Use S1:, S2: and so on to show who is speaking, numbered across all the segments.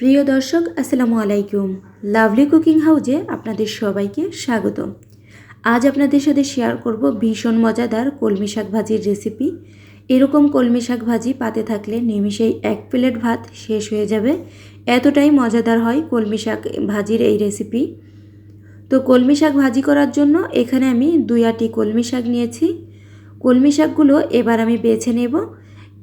S1: প্রিয় দর্শক, আসসালামু আলাইকুম। লাভলি কুকিং হাউজে আপনাদের সবাইকে স্বাগত। আজ আপনাদের সাথে শেয়ার করব ভীষণ মজাদার কলমি শাক ভাজির রেসিপি। এরকম কলমি শাক ভাজি পাতে থাকলে নিমিষেই এক প্লেট ভাত শেষ হয়ে যাবে। এতটাই মজাদার হয় কলমি শাক ভাজির এই রেসিপি। তো কলমি শাক ভাজি করার জন্য এখানে আমি দুই আটি কলমি শাক নিয়েছি। কলমি শাকগুলো এবার আমি বেছে নেব।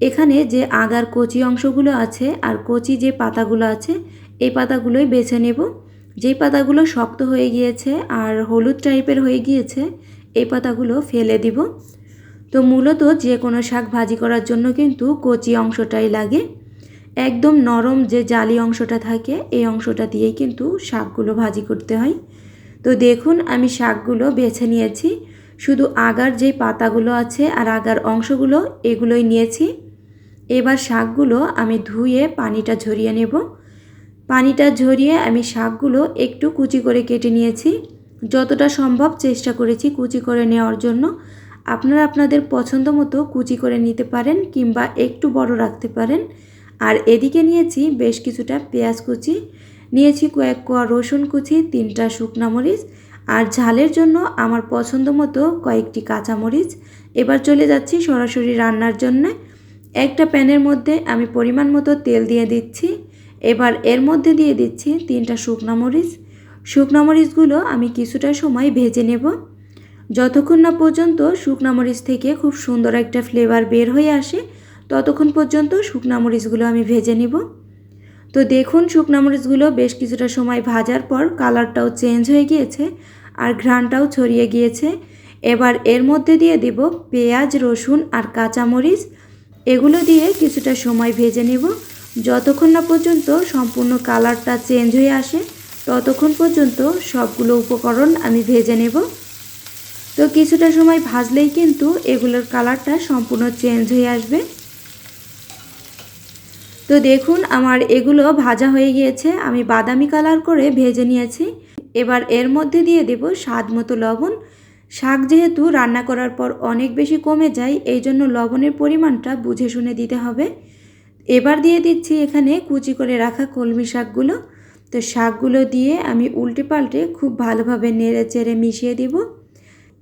S1: এখানে যে আগার কচি অংশগুলো আছে আর কচি যে পাতাগুলো আছে, এই পাতাগুলোই বেছে নেব। যেই পাতাগুলো শক্ত হয়ে গিয়েছে আর হলুদ টাইপের হয়ে গিয়েছে, এই পাতাগুলো ফেলে দিব। তো মূলত যে কোনো শাক ভাজি করার জন্য কিন্তু কচি অংশটাই লাগে। একদম নরম যে জালি অংশটা থাকে, এই অংশটা দিয়েই কিন্তু শাকগুলো ভাজি করতে হয়। তো দেখুন, আমি শাকগুলো বেছে নিয়েছি। শুধু আগার যে পাতাগুলো আছে আর আগার অংশগুলো এগুলোই নিয়েছি। এবার শাকগুলো আমি ধুয়ে পানিটা ঝরিয়ে নেব। পানিটা ঝরিয়ে আমি শাকগুলো একটু কুচি করে কেটে নিয়েছি। যতটা সম্ভব চেষ্টা করেছি কুচি করে নেওয়ার জন্য। আপনারা আপনাদের পছন্দ মতো কুচি করে নিতে পারেন কিংবা একটু বড় রাখতে পারেন। আর এদিকে নিয়েছি বেশ কিছুটা পেঁয়াজ কুচি, নিয়েছি কয়েক কোয়া রসুন কুচি, তিনটা শুকনা মরিচ আর ঝালের জন্য আমার পছন্দ মতো কয়েকটি কাঁচামরিচ এবার চলে যাচ্ছি সরাসরি রান্নার জন্য। একটা প্যানের মধ্যে আমি পরিমাণ মতো তেল দিয়ে দিচ্ছি। এবার এর মধ্যে দিয়ে দিচ্ছি তিনটা শুকনা মরিচ। শুকনা মরিচগুলো আমি কিছুটা সময় ভেজে নেব। যতক্ষণ না পর্যন্ত শুকনা মরিচ থেকে খুব সুন্দর একটা ফ্লেভার বের হয়ে আসে, ততক্ষণ পর্যন্ত শুকনা মরিচগুলো আমি ভেজে নেব। তো দেখুন শুকনা মরিচগুলো বেশ কিছুটা সময় ভাজার পর কালারটাও চেঞ্জ হয়ে গিয়েছে আর ঘ্রাণটাও ছড়িয়ে গিয়েছে। এবার এর মধ্যে দিয়ে দেব পেঁয়াজ, রসুন আর কাঁচামরিচ। এগুলো দিয়ে কিছুটা সময় ভেজে নেব। যতক্ষণ না পর্যন্ত সম্পূর্ণ কালারটা চেঞ্জ হয়ে আসে, ততক্ষণ পর্যন্ত সবগুলো উপকরণ আমি ভেজে নেব। তো কিছুটা সময় ভাজলেই কিন্তু এগুলোর কালারটা সম্পূর্ণ চেঞ্জ হয়ে আসবে। তো দেখুন, আমার এগুলো ভাজা হয়ে গিয়েছে। আমি বাদামি কালার করে ভেজে নিয়েছি। এবার এর মধ্যে দিয়ে দেব স্বাদ মতো লবণ। শাক যেহেতু রান্না করার পর অনেক বেশি কমে যায়, এই জন্য লবণের পরিমাণটা বুঝে শুনে দিতে হবে। এবার দিয়ে দিচ্ছি এখানে কুচি করে রাখা কলমি শাকগুলো। তো শাকগুলো দিয়ে আমি উল্টে পাল্টে খুব ভালোভাবে নেড়ে চেড়ে মিশিয়ে দেব।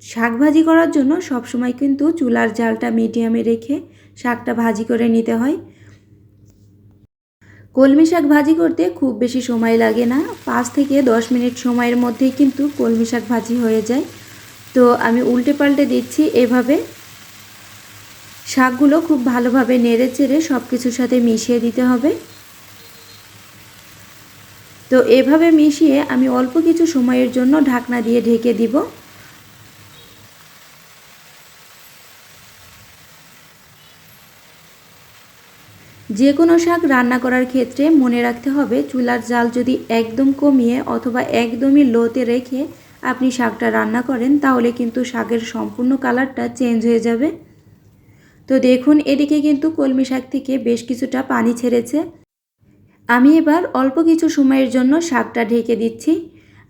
S1: শাক ভাজি করার জন্য সবসময় কিন্তু চুলার জালটা মিডিয়ামে রেখে শাকটা ভাজি করে নিতে হয়। কলমি শাক ভাজি করতে খুব বেশি সময় লাগে না, পাঁচ থেকে দশ মিনিট সময়ের মধ্যেই কিন্তু কলমি শাক ভাজি হয়ে যায়। তো আমি উল্টে পাল্টে দিচ্ছি এভাবে। শাকগুলো খুব ভালোভাবে নেড়ে চেড়ে সব কিছুর সাথে মিশিয়ে দিতে হবে। তো এভাবে মিশিয়ে আমি অল্প কিছু সময়ের জন্য ঢাকনা দিয়ে ঢেকে দিব। যে কোনো শাক রান্না করার ক্ষেত্রে মনে রাখতে হবে, চুলার জাল যদি একদম কমিয়ে অথবা একদমই লোতে রেখে আপনি শাকটা রান্না করেন, তাহলে কিন্তু শাকের সম্পূর্ণ কালারটা চেঞ্জ হয়ে যাবে। তো দেখুন, এদিকে কিন্তু কলমি শাক থেকে বেশ কিছুটা পানি ছেড়েছে। আমি এবার অল্প কিছু সময়ের জন্য শাকটা ঢেকে দিচ্ছি।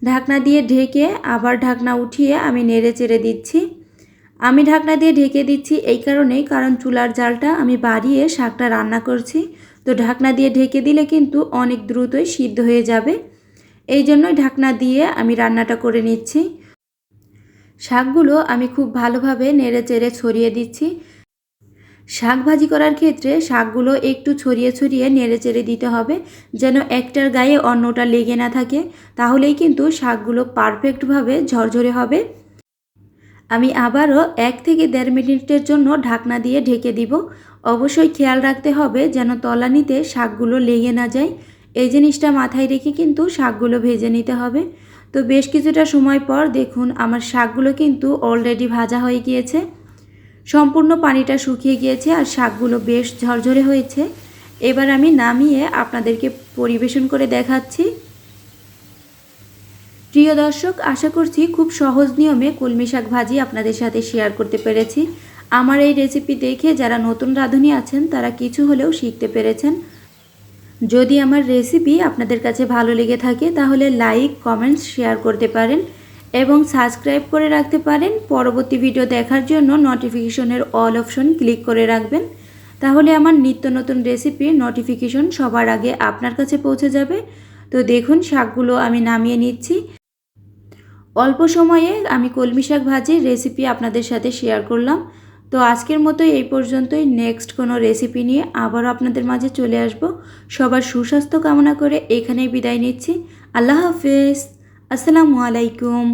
S1: ঢাকনা দিয়ে ঢেকে আবার ঢাকনা উঠিয়ে আমি নেড়ে চেড়ে দিচ্ছি। আমি ঢাকনা দিয়ে ঢেকে দিচ্ছি এই কারণেই, কারণ চুলার জালটা আমি বাড়িয়ে শাকটা রান্না করছি। তো ঢাকনা দিয়ে ঢেকে দিলে কিন্তু অনেক দ্রুতই সিদ্ধ হয়ে যাবে। এই জন্যই ঢাকনা দিয়ে আমি রান্নাটা করে নিচ্ছি। শাকগুলো আমি খুব ভালোভাবে নেড়ে চেড়ে ছড়িয়ে দিচ্ছি। শাক ভাজি করার ক্ষেত্রে শাকগুলো একটু ছড়িয়ে ছড়িয়ে নেড়ে চেড়ে দিতে হবে, যেন একটার গায়ে অন্যটা লেগে না থাকে, তাহলেই কিন্তু শাকগুলো পারফেক্টভাবে ঝরঝরে হবে। আমি আবারও এক থেকে দেড় মিনিটের জন্য ঢাকনা দিয়ে ঢেকে দিব। অবশ্যই খেয়াল রাখতে হবে যেন তলানিতে শাকগুলো লেগে না যায়। এই জিনিসটা মাথায় রেখে কিন্তু শাকগুলো ভেজে নিতে হবে। তো বেশ কিছুটা সময় পর দেখুন আমার শাকগুলো কিন্তু অলরেডি ভাজা হয়ে গিয়েছে। সম্পূর্ণ পানিটা শুকিয়ে গিয়েছে আর শাকগুলো বেশ ঝরঝরে হয়েছে। এবার আমি নামিয়ে আপনাদেরকে পরিবেশন করে দেখাচ্ছি। প্রিয় দর্শক, আশা করছি খুব সহজ নিয়মে কলমি শাক ভাজি আপনাদের সাথে শেয়ার করতে পেরেছি। আমার এই রেসিপি দেখে যারা নতুন রাঁধুনি আছেন, তারা কিছু হলেও শিখতে পেরেছেন। যদি আমার রেসিপি আপনাদের কাছে ভালো লেগে থাকে, তাহলে লাইক কমেন্টস শেয়ার করতে পারেন এবং সাবস্ক্রাইব করে রাখতে পারেন। পরবর্তী ভিডিও দেখার জন্য নোটিফিকেশনের অল অপশন ক্লিক করে রাখবেন। তাহলে আমার নিত্য নতুন রেসিপির নোটিফিকেশন সবার আগে আপনার কাছে পৌঁছে যাবে। তো দেখুন, শাকগুলো আমি নামিয়ে নিচ্ছি। অল্প সময়ে আমি কলমি শাক ভাজির রেসিপি আপনাদের সাথে শেয়ার করলাম। তো আজকের মতো এই পর্যন্তই। নেক্সট কোনো রেসিপি নিয়ে আবারও আপনাদের মাঝে চলে আসব। সবার সুস্বাস্থ্য কামনা করে এখানেই বিদায় নিচ্ছি। আল্লাহ হাফেজ। আসসালামু আলাইকুম।